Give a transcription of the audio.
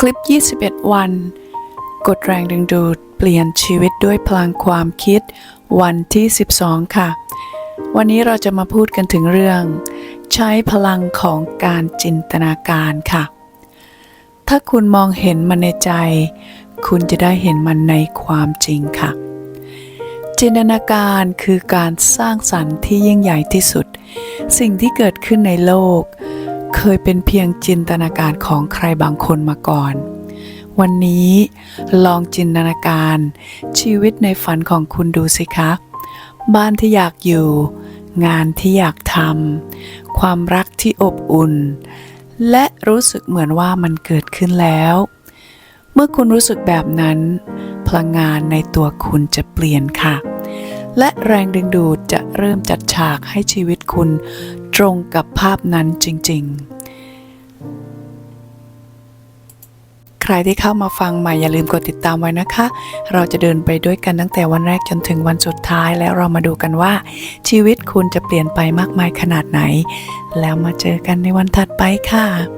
คลิป 21 วัน กดแรงดึงดูดเปลี่ยนชีวิตด้วยพลังความคิด วันที่ 12 ค่ะ วันนี้เราจะมาพูดกันถึงเรื่อง ใช้พลังของการจินตนาการค่ะ ถ้าคุณมองเห็นมันในใจ คุณจะได้เห็นมันในความจริงค่ะ จินตนาการคือการสร้างสรรค์ที่ยิ่งใหญ่ที่สุด สิ่งที่เกิดขึ้นในโลก เคยเป็นเพียงจินตนาการของใครบางคนมาก่อน วันนี้ลองจินตนาการ ชีวิตในฝันของคุณดูสิคะ บ้านที่อยากอยู่ งานที่อยากทำความรักที่อบอุ่น และรู้สึกเหมือนว่ามันเกิดขึ้นแล้ว เมื่อคุณรู้สึกแบบนั้น พลังงานในตัวคุณจะเปลี่ยนค่ะและแรงดึงดูดจะเริ่มจัดฉากให้ชีวิต คุณตรงกับภาพนั้นจริง ๆ ใครที่เข้ามาฟังใหม่อย่าลืมกดติดตามไว้นะคะ เราจะเดินไปด้วยกันตั้งแต่วันแรกจนถึงวันสุดท้ายแล้วเรามาดูกันว่า ชีวิตคุณจะเปลี่ยนไปมากมายขนาดไหน แล้วมาเจอกันในวันถัดไปค่ะ